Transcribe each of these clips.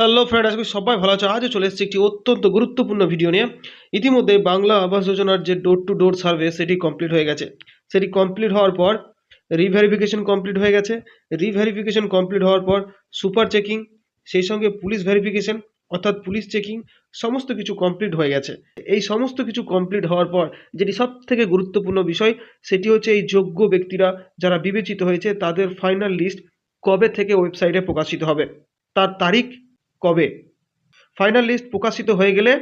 Hello friend আজকে সবাই ভালো আছো। আজও চলে এসেছি একটি অত্যন্ত গুরুত্বপূর্ণ ভিডিও নিয়ে। ইতিমধ্যে বাংলা আবাস যোজনার যে ডোর টু ডোর সার্ভে সেটি কমপ্লিট হয়ে গেছে। সেটি কমপ্লিট হওয়ার পর রিভেরিফিকেশন কমপ্লিট হয়ে গেছে। রিভেরিফিকেশন কমপ্লিট হওয়ার পর সুপার চেকিং সেই সঙ্গে পুলিশ ভেরিফিকেশন অর্থাৎ পুলিশ চেকিং সমস্ত কিছু কমপ্লিট হয়ে গেছে। এই সমস্ত কিছু কমপ্লিট হওয়ার পর যেটি সব থেকে গুরুত্বপূর্ণ বিষয়, সেটি হচ্ছে এই যোগ্য ব্যক্তিরা যারা বিবেচিত হয়েছে, তাদের ফাইনাল লিস্ট কবে থেকে ওয়েবসাইটে প্রকাশিত হবে? তার তারিখ কবে? ফাইনাল লিস্ট প্রকাশিত হয়ে গেলে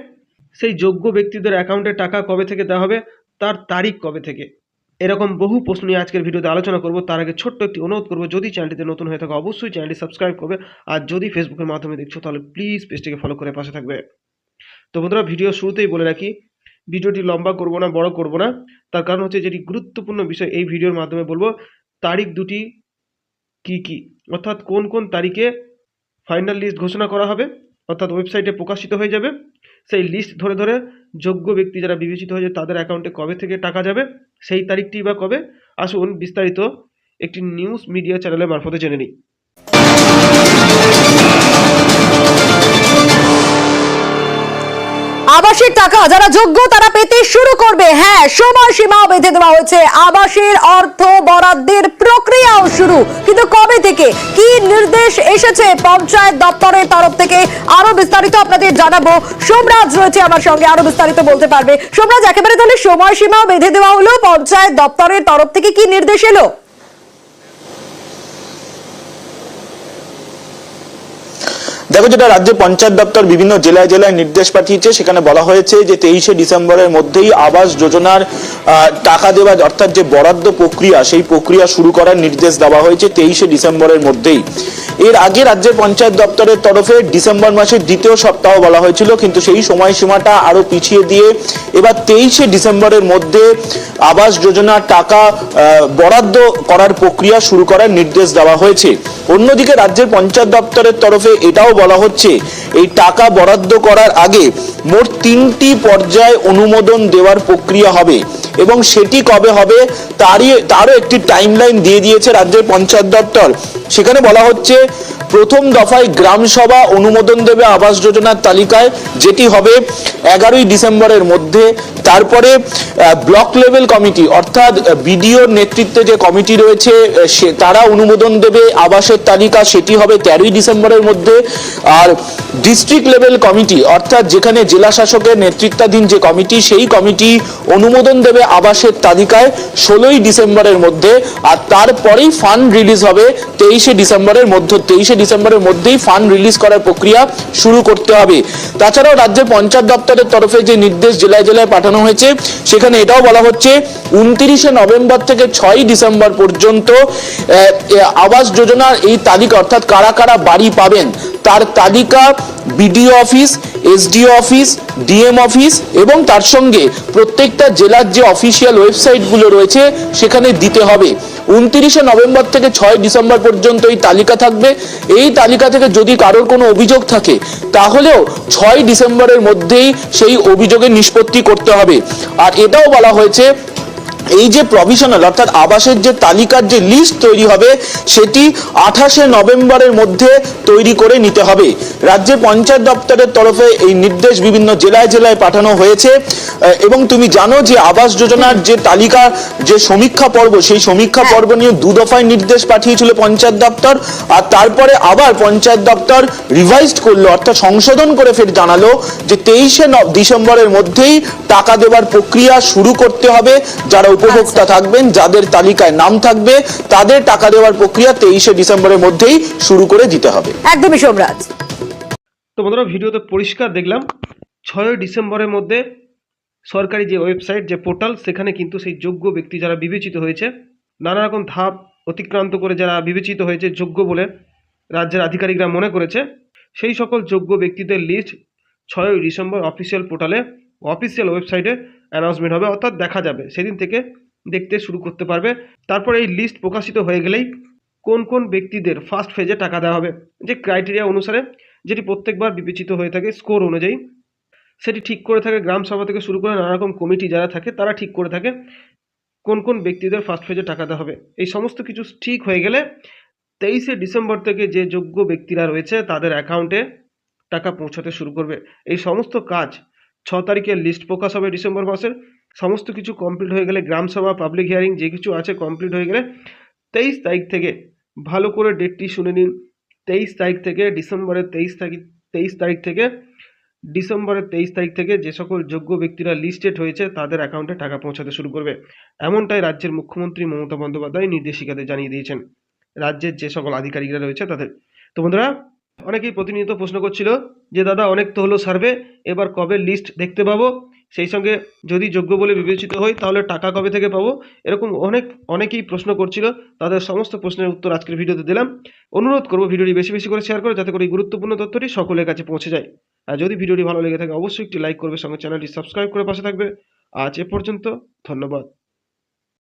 সেই যোগ্য ব্যক্তিদের অ্যাকাউন্টে টাকা কবে থেকে দেওয়া হবে, তার তারিখ কবে থেকে? এরকম বহু প্রশ্ন নিয়ে আজকের ভিডিওতে আলোচনা করব। তার আগে ছোট্ট একটি অনুরোধ করব, যদি চ্যানেলটিতে নতুন হয়ে থাকে, অবশ্যই চ্যানেলটি সাবস্ক্রাইব করবে। আর যদি ফেসবুকের মাধ্যমে দেখছ, তাহলে প্লিজ পেজটিকে ফলো করে পাশে থাকবে। তো বন্ধুরা ভিডিও শুরুতেই বলে রাখি, ভিডিওটি লম্বা করব না, বড় করব না। তার কারণ হচ্ছে যেটি গুরুত্বপূর্ণ বিষয়, এই ভিডিওর মাধ্যমে বলব, তারিখ দুটি কি কি? অর্থাৎ কোন কোন তারিখে ফাইনাল লিস্ট ঘোষণা করা হবে, অর্থাৎ ওয়েবসাইটে প্রকাশিত হয়ে যাবে। সেই লিস্ট ধরে ধরে যোগ্য ব্যক্তি যারা বিবেচিত হয়েছে, তাদের অ্যাকাউন্টে কবে থেকে টাকা যাবে, সেই তারিখটি বা কবে, আসুন বিস্তারিত একটি নিউজ মিডিয়া চ্যানেলের মারফতে জেনে নিই। আবাসিক টাকা যারা যোগ্য, তারা পেতে শুরু করবে। হ্যাঁ সময় সীমাও বেঁধে দেওয়া হয়েছে। আবাসের অর্থ বরাদ্দের প্রক্রিয়াও শুরু। কিন্তু কবে থেকে? কি নির্দেশ এসেছে পঞ্চায়েত দপ্তরের তরফ থেকে? আরও বিস্তারিত আপনাদের জানাব। সোমরাজ রয়েছে আমার সঙ্গে, আরও বিস্তারিত বলতে পারবে। সোমরাজ, একেবারে তাহলে সময় সীমাও বেঁধে দেওয়া হলো পঞ্চায়েত দপ্তরের তরফ থেকে। কি নির্দেশ এলো? দেখো যেটা রাজ্যের পঞ্চায়েত দপ্তর বিভিন্ন জেলায় জেলায় নির্দেশ পাঠিয়েছে, সেখানে বলা হয়েছে যে তেইশে ডিসেম্বরের মধ্যেই আবাস যোজনার টাকা দেওয়া অর্থাৎ যে বরাদ্দ প্রক্রিয়া, সেই প্রক্রিয়া শুরু করার নির্দেশ দেওয়া হয়েছে তেইশে ডিসেম্বরের মধ্যেই। এর আগে রাজ্যের পঞ্চায়েত দপ্তরের তরফে ডিসেম্বর মাসের দ্বিতীয় সপ্তাহ বলা হয়েছিল, কিন্তু সেই সময়সীমাটা আরও পিছিয়ে দিয়ে এবার তেইশে ডিসেম্বরের মধ্যে আবাস যোজনার টাকা বরাদ্দ করার প্রক্রিয়া শুরু করার নির্দেশ দেওয়া হয়েছে। অন্যদিকে রাজ্যের পঞ্চায়েত দপ্তরের তরফে এটাও বলা হচ্ছে, এই টাকা বরাদ্দ করার আগে মোট তিনটি পর্যায়ে অনুমোদন দেওয়ার প্রক্রিয়া হবে এবং সেটি কবে হবে তারই তারও একটি টাইমলাইন দিয়ে দিয়েছে রাজ্যের পঞ্চায়েত দপ্তর। সেখানে বলা হচ্ছে প্রথম দফায় গ্রাম সভা অনুমোদন দেবে আবাস যোজনার তালিকায়, যেটি হবে এগারোই ডিসেম্বরের মধ্যে। তারপরে ব্লক লেভেল কমিটি, অর্থাৎ বিডিওর নেতৃত্বে যে কমিটি রয়েছে সে, তারা অনুমোদন দেবে আবাসের তালিকা, সেটি হবে তেরোই ডিসেম্বরের মধ্যে। আর ডিস্ট্রিক্ট লেভেল কমিটি, অর্থাৎ যেখানে জেলা শাসকের নেতৃত্বাধীন যে কমিটি, সেই কমিটি অনুমোদন দেবে আবাসের তালিকায় ষোলোই ডিসেম্বরের মধ্যে। আর তারপরেই ফান্ড রিলিজ হবে তেইশে ডিসেম্বরের মধ্যে, তেইশে ডিসেম্বরের মধ্যেই ফান্ড রিলিজ করার প্রক্রিয়া শুরু করতে হবে। তাছাড়াও রাজ্যের পঞ্চায়েত দপ্তরের তরফে যে নির্দেশ জেলায় জেলায় পাঠানো হয়েছে, সেখানে এটাও বলা হচ্ছে, উনত্রিশে নভেম্বর থেকে ছয়ই ডিসেম্বর পর্যন্ত আবাস যোজনার এই তালিকা, অর্থাৎ কারা কারা বাড়ি পাবেন, তার তালিকা BDO office, SDO office, DM office এবং তার সঙ্গে প্রত্যেকটা জেলার যে অফিসিয়াল ওয়েবসাইটগুলো রয়েছে, সেখানে দিতে হবে। উনত্রিশে নভেম্বর থেকে ছয় ডিসেম্বর পর্যন্ত এই তালিকা থাকবে। এই তালিকা থেকে যদি কারোর কোনো অভিযোগ থাকে, তাহলেও ছয় ডিসেম্বরের মধ্যেই সেই অভিযোগের নিষ্পত্তি করতে হবে। আর এটাও বলা হয়েছে এই যে প্রভিশনাল অর্থাৎ আবাসের যে তালিকার যে লিস্ট তৈরি হবে সেটি আঠাশে নভেম্বরের মধ্যে তৈরি করে নিতে হবে। রাজ্যে পঞ্চায়েত দপ্তরের তরফে এই নির্দেশ বিভিন্ন জেলায় জেলায় পাঠানো হয়েছে। এবং তুমি জানো যে আবাস যোজনার যে তালিকা যে সমীক্ষা পর্ব সেই সমীক্ষা পর্ব নিয়ে দু দফায় নির্দেশ পাঠিয়েছিল পঞ্চায়েত দপ্তর। আর তারপরে আবার পঞ্চায়েত দপ্তর রিভাইজড করল অর্থাৎ সংশোধন করে ফের জানালো যে তেইশে ডিসেম্বরের মধ্যেই টাকা দেওয়ার প্রক্রিয়া শুরু করতে হবে। যারা উপভোক্তা থাকবেন যাদের তালিকায় নাম থাকবে তাদের টাকা দেওয়ার প্রক্রিয়া তেইশে ডিসেম্বরের মধ্যেই শুরু করে দিতে হবে। একদমই সোমরাজ। তো বন্ধুরা ভিডিওতে পরিষ্কার দেখলাম ছয়ই ডিসেম্বরের মধ্যে সরকারি যে ওয়েবসাইট যে পোর্টাল সেখানে কিন্তু সেই যোগ্য ব্যক্তি যারা বিবেচিত হয়েছে নানা রকম ধাপ অতিক্রান্ত করে যারা বিবেচিত হয়েছে যোগ্য বলে রাজ্যের আধিকারিকরা মনে করেছে সেই সকল যোগ্য ব্যক্তিদের লিস্ট ছয়ই ডিসেম্বর অফিসিয়াল পোর্টালে অফিসিয়াল ওয়েবসাইটে অ্যানাউন্সমেন্ট হবে, অর্থাৎ দেখা যাবে। সেদিন থেকে দেখতে শুরু করতে পারবে। তারপর এই লিস্ট প্রকাশিত হয়ে গেলেই কোন কোন ব্যক্তিদের ফার্স্ট ফেজে টাকা দেওয়া হবে, যে ক্রাইটেরিয়া অনুসারে যেটি প্রত্যেকবার বিবেচিত হয়ে থাকে স্কোর অনুযায়ী, সেটি ঠিক করে থাকে, গ্রাম সভা থেকে শুরু করে নানা রকম কমিটি যারা থাকে, তারা ঠিক করে থাকে কোন কোন ব্যক্তিদের ফার্স্ট ফেজে টাকা দেওয়া হবে। এই সমস্ত কিছু ঠিক হয়ে গেলে তেইশে ডিসেম্বর থেকে যে যোগ্য ব্যক্তিরা রয়েছে, তাদের অ্যাকাউন্টে টাকা পৌঁছাতে শুরু করবে। এই সমস্ত কাজ ছ তারিখের লিস্ট প্রকাশ হবে ডিসেম্বর মাসের। সমস্ত কিছু কমপ্লিট হয়ে গেলে গ্রামসভা পাবলিক হিয়ারিং যে কিছু আছে কমপ্লিট হয়ে গেলে তেইশ তারিখ থেকে ভালো করে ডেটটি শুনে নিন। তেইশ তারিখ থেকে ডিসেম্বরের তেইশ তারিখ তেইশ তারিখ থেকে ডিসেম্বরের তেইশ তারিখ থেকে যে সকল যোগ্য ব্যক্তিরা লিস্টেড হয়েছে, তাদের অ্যাকাউন্টে টাকা পৌঁছাতে শুরু করবে। এমনটাই রাজ্যের মুখ্যমন্ত্রী মমতা বন্দ্যোপাধ্যায় নির্দেশিকাতে জানিয়ে দিয়েছেন। রাজ্যের যে সকল আধিকারিকরা রয়েছে তাদের। তো বন্ধুরা অনেকেই প্রতিনিয়ত প্রশ্ন করছিল যে, দাদা, অনেক তো হলো সার্ভে, এবার কবে লিস্ট দেখতে পাবো? সেই সঙ্গে যদি যোগ্য বলে বিবেচিত হই, তাহলে টাকা কবে থেকে পাবো? এরকম অনেক, অনেকেই প্রশ্ন করছিল। তাদের সমস্ত প্রশ্নের উত্তর আজকের ভিডিওতে দিলাম। অনুরোধ করব ভিডিওটি বেশি বেশি করে শেয়ার করে, যাতে করে এই গুরুত্বপূর্ণ তথ্যটি সকলের কাছে পৌঁছে যায়। আর যদি ভিডিওটি ভালো লেগে থাকে, অবশ্যই একটি লাইক করবে। সঙ্গে চ্যানেলটি সাবস্ক্রাইব করে পাশে থাকবে। আজ এ পর্যন্ত, ধন্যবাদ।